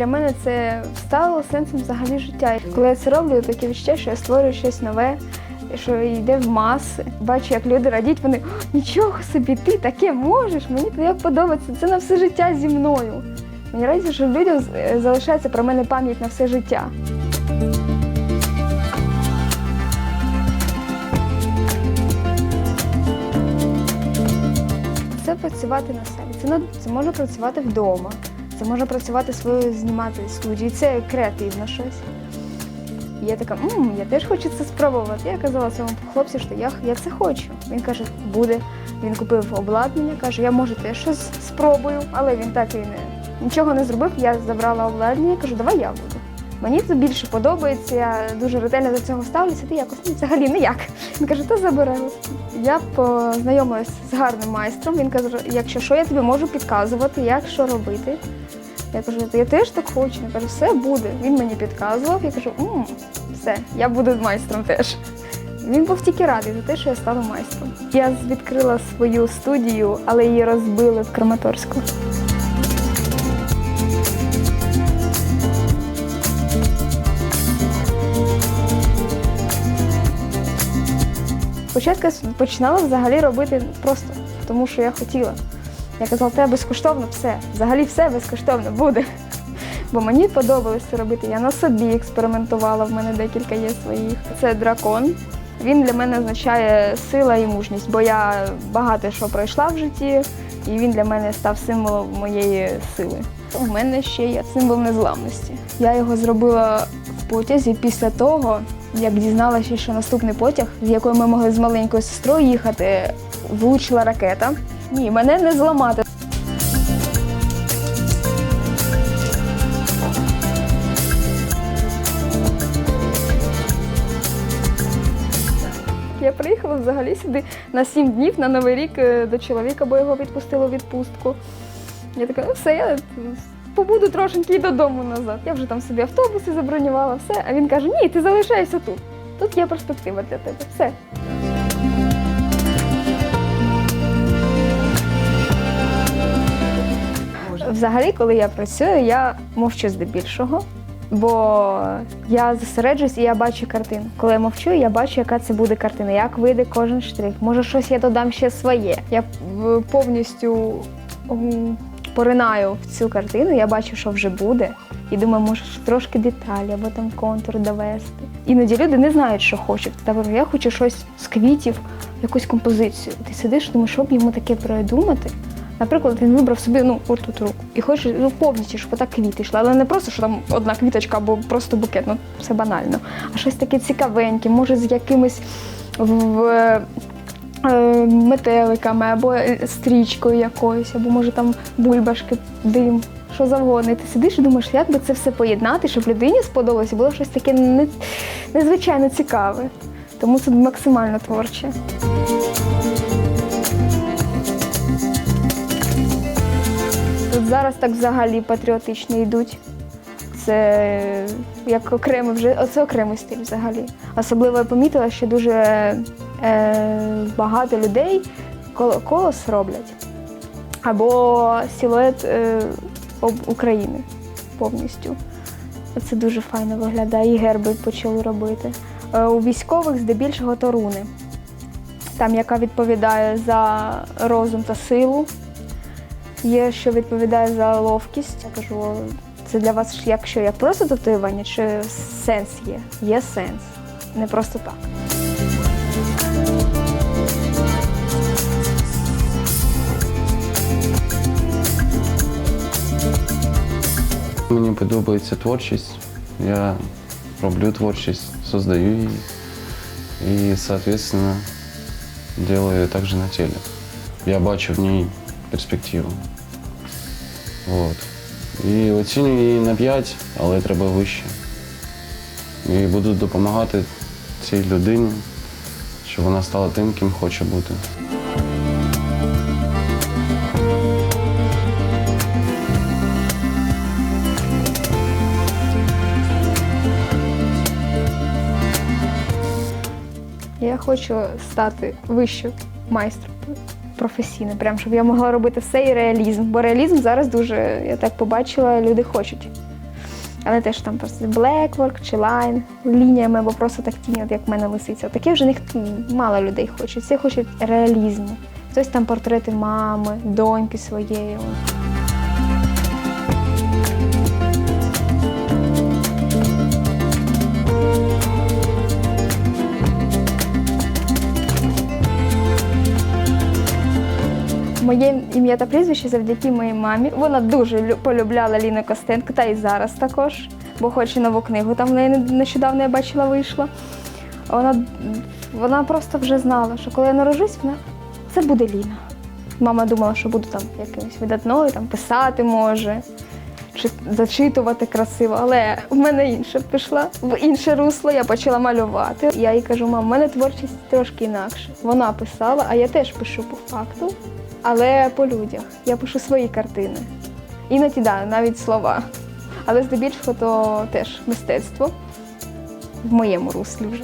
для мене це стало сенсом взагалі життя. Коли я це роблю, таке відчуття, що я створюю щось нове, що йде в маси. Бачу, як люди радіють, вони нічого собі, ти таке можеш, мені як подобається. Це на все життя зі мною. Мені радість, що людям залишається про мене пам'ять на все життя. Це працювати на себе. Це, це може працювати вдома. Це може працювати свою знімати студії. Це креативно щось. І я така, мм, я теж хочу це спробувати. Я казала своєму хлопцю, що я, я це хочу. Він каже, буде. Він купив обладнання, каже, я може теж щось спробую, але він так і не нічого не зробив. Я забрала обладнання, кажу, давай я буду. Мені це більше подобається, я дуже ретельно до цього ставлюся, ти якось ну, взагалі ніяк. Він каже, то забирай. Я познайомилась з гарним майстром. Він каже, якщо що, я тобі можу підказувати, як що робити. Я кажу, я теж так хочу. Він каже, все буде. Він мені підказував. Я кажу, «М, все, я буду майстром теж. Він був тільки радий за те, що я стала майстром. Я відкрила свою студію, але її розбили в Краматорську. Спочатку я починала взагалі робити просто, тому що я хотіла. Я казала, те безкоштовно все. Взагалі все безкоштовно буде. Бо мені подобалось це робити. Я на собі експериментувала, в мене декілька є своїх. Це дракон. Він для мене означає сила і мужність, бо я багато що пройшла в житті, і він для мене став символом моєї сили. У мене ще є символ незламності. Я його зробила в потязі після того, як дізналася, що наступний потяг, з якою ми могли з маленькою сестрою їхати, влучила ракета. Ні, мене не зламати. Я приїхала взагалі сюди на сім днів на Новий рік е, до чоловіка, бо його відпустили у відпустку. Я така, ну все, я побуду трошеньки додому назад. Я вже там собі автобуси забронювала, все. А він каже: ні, ти залишайся тут. Тут є перспектива для тебе. Все. Взагалі, коли я працюю, я мовчу здебільшого, бо я зосереджуюсь і я бачу картину. Коли я мовчу, я бачу, яка це буде картина, як вийде кожен штрих. Може, щось я додам ще своє. Я е, повністю поринаю в цю картину, я бачу, що вже буде. І думаю, може трошки деталі або там контур довести. Іноді люди не знають, що хочуть. Та я хочу щось з квітів, якусь композицію. Ти сидиш, думаєш, що б йому таке придумати. Наприклад, він вибрав собі ну отут руку і хоче ну, повністю, щоб отак квіти йшли. Але не просто, що там одна квіточка або просто букет, ну це банально. А щось таке цікавеньке, може з якимись в, е, метеликами, або е, стрічкою якоюсь, або може там бульбашки, дим, що завгодно. І ти сидиш і думаєш, як би це все поєднати, щоб людині сподобалося, було щось таке не, незвичайно цікаве. Тому це максимально творче. Тут зараз так взагалі патріотично йдуть. Це як окремий вже оце окремий стиль взагалі. Особливо я помітила, що дуже е, багато людей колос роблять. Або силует е, об України повністю. Це дуже файно виглядає. І герби почали робити. Е, у військових здебільшого то руни. Там, яка відповідає за розум та силу. Є, що відповідає за ловкість. Я кажу, це для вас як що, як просто татуювання, чи сенс є? Є сенс. Не просто так. Мені подобається творчість. Я роблю творчість, создаю її і, соответственно, делаю также на теле. Я бачу в ній перспективу. Вот. І оцінюю її на 5, але треба вище. І буду допомагати цій людині, щоб вона стала тим, ким хоче бути. Я хочу стати вищим майстром професійним, прям щоб я могла робити все і реалізм. Бо реалізм зараз дуже, я так побачила, люди хочуть. Але теж там просто blackwork чи line, лініями або просто так тіні, от як в мене лисиця. Таке вже них мало людей хочуть. Всі хочуть реалізму. Хтось там портрети мами, доньки своєї. Моє ім'я та прізвище завдяки моїй мамі. Вона дуже лю- полюбляла Ліну Костенко, та і зараз також, бо хоче нову книгу. Там в неї не- нещодавно я бачила вийшла. Вона, вона просто вже знала, що коли я народжусь, вона це буде Ліна. Мама думала, що буду там якимось видатною, там писати може, чи зачитувати красиво, але в мене інше пішла в інше русло. Я почала малювати. Я їй кажу, мам, в мене творчість трошки інакше. Вона писала, а я теж пишу по факту, але по людях. Я пишу свої картини. Іноді да, навіть слова. Але здебільшого то теж мистецтво в моєму руслі вже.